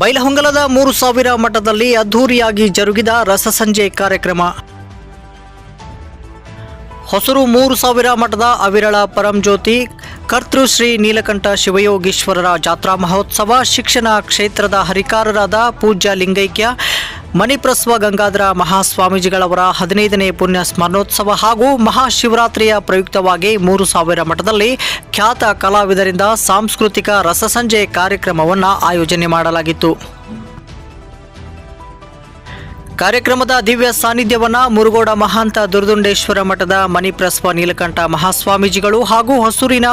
ಬೈಲಹೊಂಗಲದ ಮೂರು ಸಾವಿರ ಮಠದಲ್ಲಿ ಅದ್ಧೂರಿಯಾಗಿ ಜರುಗಿದ ರಸಸಂಜೆ ಕಾರ್ಯಕ್ರಮ. ಹೊಸರು ಮೂರು ಸಾವಿರ ಮಠದ ಅವಿರಳ ಪರಂಜ್ಯೋತಿ ಕರ್ತೃ ಶ್ರೀ ನೀಲಕಂಠ ಶಿವಯೋಗೀಶ್ವರರ ಜಾತ್ರಾ ಮಹೋತ್ಸವ, ಶಿಕ್ಷಣ ಕ್ಷೇತ್ರದ ಹರಿಕಾರರಾದ ಪೂಜ್ಯ ಲಿಂಗೈಕ್ಯ ಮಣಿಪ್ರಸ್ವ ಗಂಗಾಧರ ಮಹಾಸ್ವಾಮೀಜಿಗಳವರ ಹದಿನೈದನೇ ಪುಣ್ಯ ಸ್ಮರಣೋತ್ಸವ ಹಾಗೂ ಮಹಾಶಿವರಾತ್ರಿಯ ಪ್ರಯುಕ್ತವಾಗಿ ಮೂರು ಸಾವಿರ ಮಠದಲ್ಲಿ ಖ್ಯಾತ ಕಲಾವಿದರಿಂದ ಸಾಂಸ್ಕೃತಿಕ ರಸಸಂಜೆ ಕಾರ್ಯಕ್ರಮವನ್ನು ಆಯೋಜನೆ ಮಾಡಲಾಗಿತ್ತು. ಕಾರ್ಯಕ್ರಮದ ದಿವ್ಯ ಸಾನ್ನಿಧ್ಯವನ್ನ ಮುರುಗೋಡ ಮಹಾಂತ ದುರ್ದುಂಡೇಶ್ವರ ಮಠದ ಮಣಿಪ್ರಸ್ವ ನೀಲಕಂಠ ಮಹಾಸ್ವಾಮೀಜಿಗಳು ಹಾಗೂ ಹೊಸೂರಿನ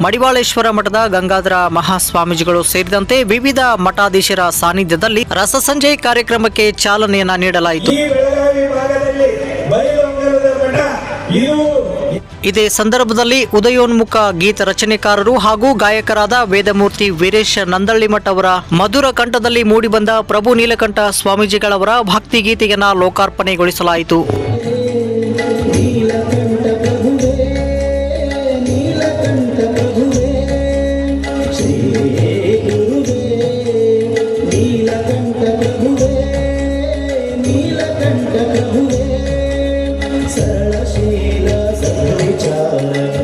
ಮಡಿವಾಳೇಶ್ವರ ಮಠದ ಗಂಗಾಧರ ಮಹಾಸ್ವಾಮೀಜಿಗಳು ಸೇರಿದಂತೆ ವಿವಿಧ ಮಠಾಧೀಶರ ಸಾನ್ನಿಧ್ಯದಲ್ಲಿ ರಸಸಂಜೆ ಕಾರ್ಯಕ್ರಮಕ್ಕೆ ಚಾಲನೆಯನ್ನ ನೀಡಲಾಯಿತು ಈ ಬೆಳಗಾವಿ ಭಾಗದಲ್ಲಿ ಬೈಲಹೊಂಗಲದ ಮಠ ಇದು ಸಂದರ್ಭದಲ್ಲಿ ಉದಯೋನ್ಮುಖ ಗೀತ ರಚನೆಕಾರರು ಹಾಗೂ ಗಾಯಕರಾದ ವೇದಮೂರ್ತಿ ವೀರೇಶ್ ನಂದಳ್ಳಿಮಠ್ ಅವರ ಮಧುರ ಕಂಠದಲ್ಲಿ ಮೂಡಿಬಂದ ಪ್ರಭು ನೀಲಕಂಠ ಸ್ವಾಮೀಜಿಗಳವರ ಭಕ್ತಿ ಗೀತೆಯನ್ನ ಲೋಕಾರ್ಪಣೆಗೊಳಿಸಲಾಯಿತು. she loves me, child.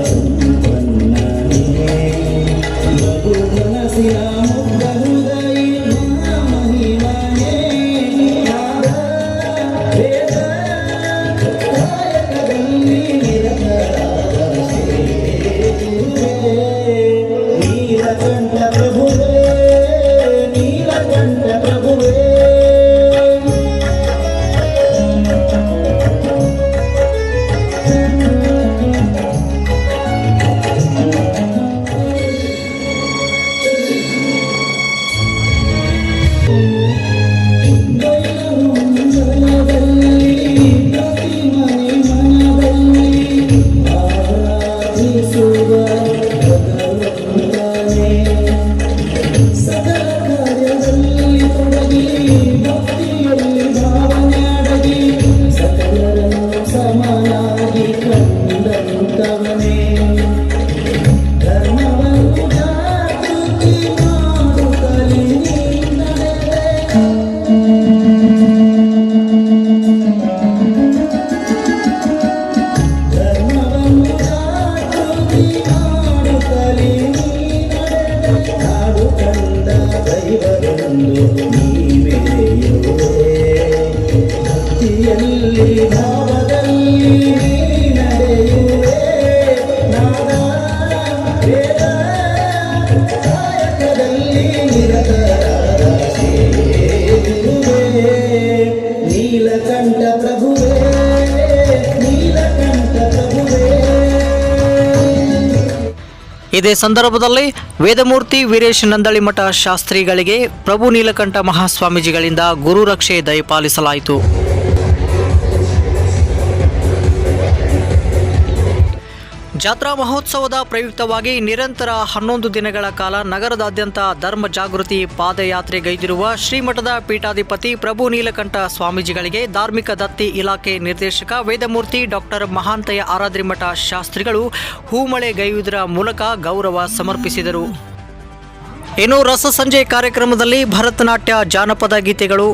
ಇದೇ ಸಂದರ್ಭದಲ್ಲಿ ವೇದಮೂರ್ತಿ ವೀರೇಶ್ ನಂದಳಿಮಠ ಶಾಸ್ತ್ರಿಗಳಿಗೆ ಪ್ರಭು ನೀಲಕಂಠ ಮಹಾಸ್ವಾಮೀಜಿಗಳಿಂದ ಗುರುರಕ್ಷೆ ದಯಪಾಲಿಸಲಾಯಿತು. ಜಾತ್ರಾ ಮಹೋತ್ಸವದ ಪ್ರಯುಕ್ತವಾಗಿ ನಿರಂತರ ಹನ್ನೊಂದು ದಿನಗಳ ಕಾಲ ನಗರದಾದ್ಯಂತ ಧರ್ಮ ಜಾಗೃತಿ ಪಾದಯಾತ್ರೆಗೈದಿರುವ ಶ್ರೀಮಠದ ಪೀಠಾಧಿಪತಿ ಪ್ರಭು ನೀಲಕಂಠ ಸ್ವಾಮೀಜಿಗಳಿಗೆ ಧಾರ್ಮಿಕ ದತ್ತಿ ಇಲಾಖೆ ನಿರ್ದೇಶಕ ವೇದಮೂರ್ತಿ ಡಾಕ್ಟರ್ ಮಹಾಂತಯ ಆರಾದ್ರಿಮಠ ಶಾಸ್ತ್ರಿಗಳು ಹೂಮಳೆಗೈಯುವುದರ ಮೂಲಕ ಗೌರವ ಸಮರ್ಪಿಸಿದರು. ಇನ್ನು ರಸಸಂಜೆ ಕಾರ್ಯಕ್ರಮದಲ್ಲಿ ಭರತನಾಟ್ಯ ಜಾನಪದ ಗೀತೆಗಳು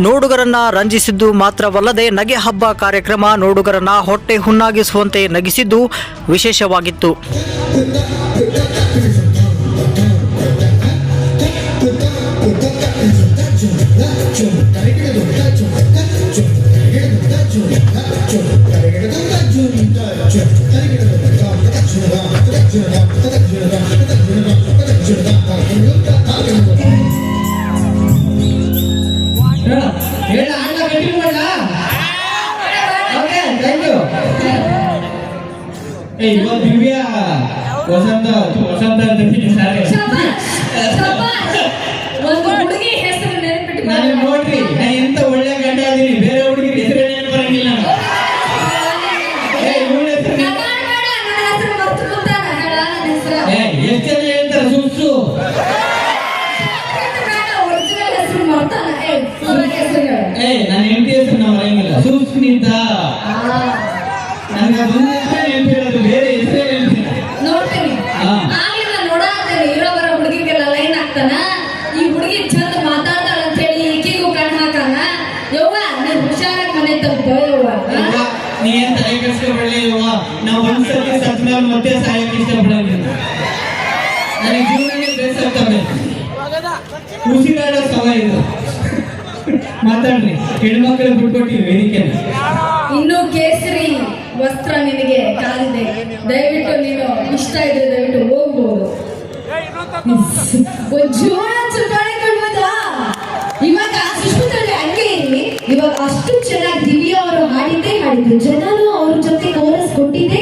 ನೋಡುಗರನ್ನ ರಂಜಿಸಿದ್ದು ಮಾತ್ರವಲ್ಲದೆ ನಗೆ ಹಬ್ಬ ಕಾರ್ಯಕ್ರಮ ನೋಡುಗರನ್ನ ಹೊಟ್ಟೆ ಹುಣ್ಣಾಗಿಸುವಂತೆ ನಗಿಸಿದ್ದು ವಿಶೇಷವಾಗಿತ್ತು. ಹೇಳ ಅಣ್ಣ ಕಂಟಿನ್ಯೂ ಮಾಡ ಓಕೆ ಥ್ಯಾಂಕ್ ಯು ಏ ಇವಾಗ ದಿವ್ಯ ವಸಂತ ವಸಂತ ಅಂತ ಸಾರಿ ಒಂದು ಹುಡುಗಿ ಹೆಸರು ಆ, ನನಗೆ ಅದೊಂದು ಅಂತ ನೆನಪು ಹೇಳೋದು ಬೇರೆ ಹೆಸರೇ ನೆನಪಿಲ್ಲ ನೋಡ್ತೀನಿ. ಹಾ. ಆಗ್ಲಿಲ್ಲ ನೋಡಾತೀನಿ ಇರೋ ಬರೋ ಹುಡುಗಿಗೆಲ್ಲ ಲೈನ್ ಆಗ್ತಾನ ಈ ಹುಡುಗಿ ಚಂದ ಮಾತಾಡ್ತಾಳ ಅಂತ ಹೇಳಿ ಈಕಿಗೂ ಕಣ್ ಯವ್ವ ನೀನ್ ಹುಷಾರಾಗಿ ಮನೆ ತಪ್ಪ ಯವ್ವ? ನೀ ಏನ್ ತಲೆ ಕೆಡಿಸ್ಕೊಬೇಡಿ ಅವ್ವ ನಾವು ಒಂದ್ಸತಿ ಸತ್ ಮೇಲೆ ಮತ್ತೆ ಸಾಯಕ್ ಇಷ್ಟಪಡಂಗಿಲ್ಲ ನನಗೆ ಜೀವನನೇ ಬೇಸಾಗ್ತವೆ ಉಸಿರಾಡೋ ಸಮಯ ಇದು. ಮಾತಾಡ್ರಿ. ಹೆಣ್ಮಕ್ಳು ಬಿಟ್ಕೊಟ್ಟಿವಿ ವೇದಿಕೆ ಇನ್ನು ಕೇಸರಿ ವಸ್ತ್ರ ನಿನಗೆ ಕಾಲಿದೆ. ದಯವಿಟ್ಟು ನೀನು ಇಷ್ಟ ಇದ್ರೆ ದಯವಿಟ್ಟು ಹೋಗ್ಬೋದು. ಇವಾಗ ಸುಷ್ಮಿತಲ್ಲಿ ಹಂಗೆ ಇರಿ. ಇವಾಗ ಅಷ್ಟು ಚೆನ್ನಾಗಿ ದಿವ್ಯ ಅವರು ಹಾಡಿದ್ದೇ ಹಾಡಿದ್ರು. ಜನನು ಅವ್ರ ಜೊತೆ ಕೋರಸ್ ಕೊಟ್ಟಿದ್ದೆ